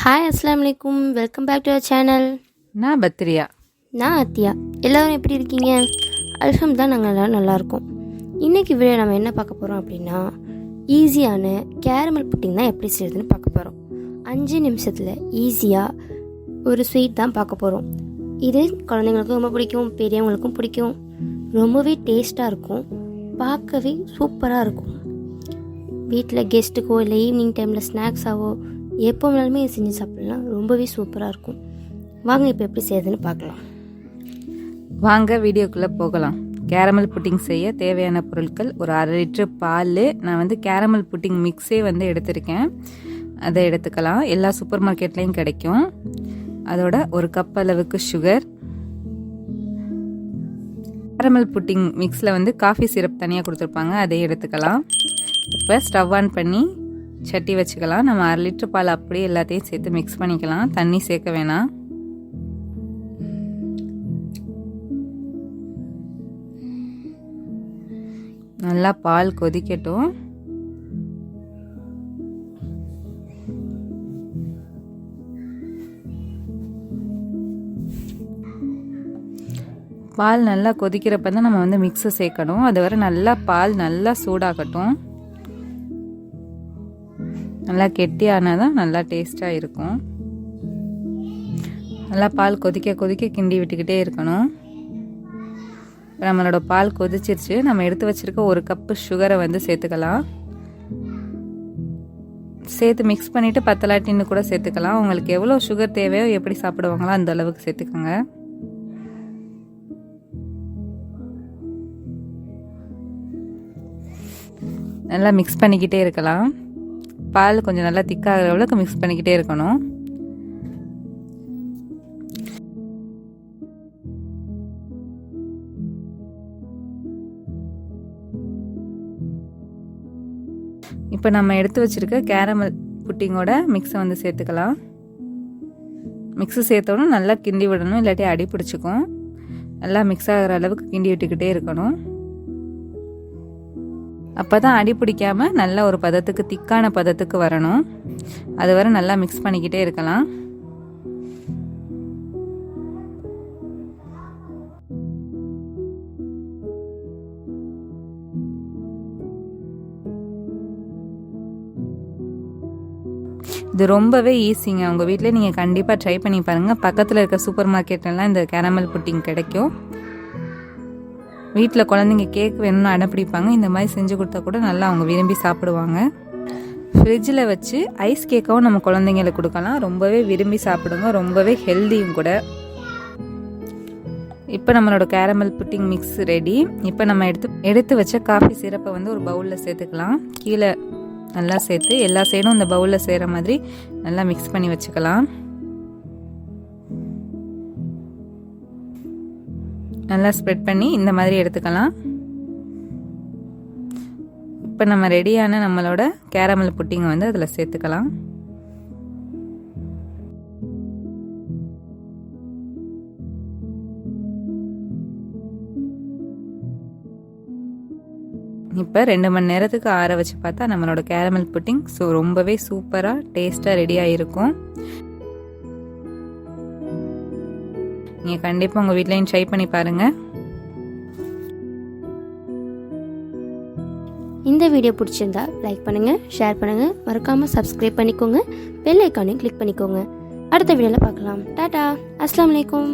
Hi அஸ்ஸலாமு அலைக்கும் welcome back to our channel நான் பத்ரியா. நான் அத்தியா. எல்லோரும் எப்படி இருக்கீங்க? அல்ஹம்துலில்லாஹ் தான் நாங்கள் எல்லோரும் நல்லாயிருக்கோம் இன்றைக்கி வீடியோ நம்ம என்ன பார்க்க போகிறோம் அப்படின்னா ஈஸியான கேரமல் புட்டிங் தான் எப்படி செய்யுதுன்னு பார்க்க போகிறோம் அஞ்சு நிமிஷத்தில் ஈஸியாக ஒரு ஸ்வீட் தான் பார்க்க போகிறோம் இது குழந்தைங்களுக்கும் ரொம்ப பிடிக்கும் பெரியவங்களுக்கும் பிடிக்கும். ரொம்பவே டேஸ்ட்டாக இருக்கும். பார்க்கவே சூப்பராக இருக்கும். வீட்டில் கெஸ்ட்டுக்கோ இல்லை ஈவினிங் டைமில் ஸ்நாக்ஸாவோ எப்போ வேணாலுமே இதை செஞ்சு சாப்பிடலாம் ரொம்பவே சூப்பராக இருக்கும். வாங்க இப்போ எப்படி செய்யுதுன்னு பார்க்கலாம். வாங்க வீடியோக்குள்ளே போகலாம். கேரமல் புட்டிங் செய்ய தேவையான பொருட்கள் ஒரு அரை லிட்டர் பால். நான் வந்து கேரமல் புட்டிங் மிக்ஸே வந்து எடுத்திருக்கேன். அதை எடுத்துக்கலாம். எல்லா சூப்பர் மார்க்கெட்லேயும் கிடைக்கும். அதோட ஒரு கப் அளவுக்கு சுகர் கேரமல் புட்டிங் மிக்ஸில் வந்து காஃபி சிரப் தனியாக கொடுத்துருப்பாங்க. அதை எடுத்துக்கலாம். இப்போ ஸ்டவ் ஆன் பண்ணி சட்டி வச்சுக்கலாம். நம்ம அரை லிட்டர் பால் அப்படியே எல்லாத்தையும் சேர்த்து மிக்ஸ் பண்ணிக்கலாம். தண்ணி சேர்க்க வேணாம். நல்லா பால் கொதிக்கட்டும். பால் நல்லா கொதிக்கிறப்ப தான் நம்ம வந்து மிக்ஸை சேர்க்கணும். அது வரை நல்லா பால் நல்லா சூடாகட்டும். நல்லா கெட்டியானால் தான் நல்லா டேஸ்ட்டாக இருக்கும். நல்லா பால் கொதிக்க கொதிக்க கிண்டி விட்டுக்கிட்டே இருக்கணும். இப்போ நம்மளோட பால் கொதிச்சிருச்சு. நம்ம எடுத்து வச்சிருக்க ஒரு கப்பு சுகரை வந்து சேர்த்துக்கலாம். சேர்த்து மிக்ஸ் பண்ணிவிட்டு பத்தலாட்டின்னு கூட சேர்த்துக்கலாம். உங்களுக்கு எவ்வளோ சுகர் தேவையோ எப்படி சாப்பிடுவாங்களோ அந்த அளவுக்கு சேர்த்துக்கோங்க. நல்லா மிக்ஸ் பண்ணிக்கிட்டே இருக்கலாம். பால் கொஞ்சம் நல்லா திக்காகிற அளவுக்கு மிக்ஸ் பண்ணிக்கிட்டே இருக்கணும். இப்போ நம்ம எடுத்து வச்சுருக்க கேரமல் புட்டிங்கோட மிக்ஸை வந்து சேர்த்துக்கலாம். மிக்ஸு சேர்த்தோன்னு நல்லா கிண்டி விடணும் இல்லாட்டி அடி பிடிச்சிக்கும். நல்லா மிக்ஸ் ஆகிற அளவுக்கு கிண்டி விட்டுக்கிட்டே இருக்கணும். அப்போ தான் அடி பிடிக்காமல் நல்ல ஒரு பதத்துக்கு திக்கான பதத்துக்கு வரணும். அது வரை நல்லா மிக்ஸ் பண்ணிக்கிட்டே இருக்கலாம். இது ரொம்பவே ஈஸிங்க உங்கள் வீட்டில் நீங்கள் கண்டிப்பாக ட்ரை பண்ணி பாருங்கள் பக்கத்தில் இருக்க சூப்பர் மார்க்கெட்லாம் இந்த கேரமல் புட்டிங் கிடைக்கும். வீட்டில் குழந்தைங்க கேக் வேணும்னு அடப்பிடிப்பாங்க இந்த மாதிரி செஞ்சு கொடுத்தா கூட நல்லா அவங்க விரும்பி சாப்பிடுவாங்க. ஃப்ரிட்ஜில் வச்சு ஐஸ் கேக்காவும் நம்ம குழந்தைங்களுக்கு கொடுக்கலாம். ரொம்பவே விரும்பி சாப்பிடுங்க. ரொம்பவே ஹெல்த்தியும் கூட. இப்போ நம்மளோட கேரமல் புட்டிங் மிக்ஸ் ரெடி இப்போ நம்ம எடுத்து எடுத்து வச்ச காஃபி சிரப்பை வந்து ஒரு பவுலில் சேர்த்துக்கலாம். கீழே நல்லா சேர்த்து எல்லா சைடும் இந்த பவுலில் சேர்கிற மாதிரி நல்லா மிக்ஸ் பண்ணி வச்சுக்கலாம். நல்லா ஸ்ப்ரெட் பண்ணி இந்த மாதிரி எடுத்துக்கலாம். இப்போ நம்ம ரெடியான நம்மளோட கேரமல் புட்டிங்கை வந்து அதில் சேர்த்துக்கலாம். இப்போ ரெண்டு மணி நேரத்துக்கு ஆற வச்சு பார்த்தா நம்மளோட கேரமல் புட்டிங் ஸோ ரொம்பவே சூப்பராக டேஸ்ட்டாக ரெடியாக இருக்கும் நீங்கள் கண்டிப்பாக உங்கள் வீட்லேயும் ட்ரை பண்ணி பாருங்கள் இந்த வீடியோ பிடிச்சிருந்தா லைக் பண்ணுங்கள் ஷேர் பண்ணுங்கள் மறக்காமல் சப்ஸ்கிரைப் பண்ணிக்கோங்க பெல் ஐக்கானையும் கிளிக் பண்ணிக்கோங்க. அடுத்த வீடியோவில் பார்க்கலாம். டாடா அஸ்லாம் வலைக்கம்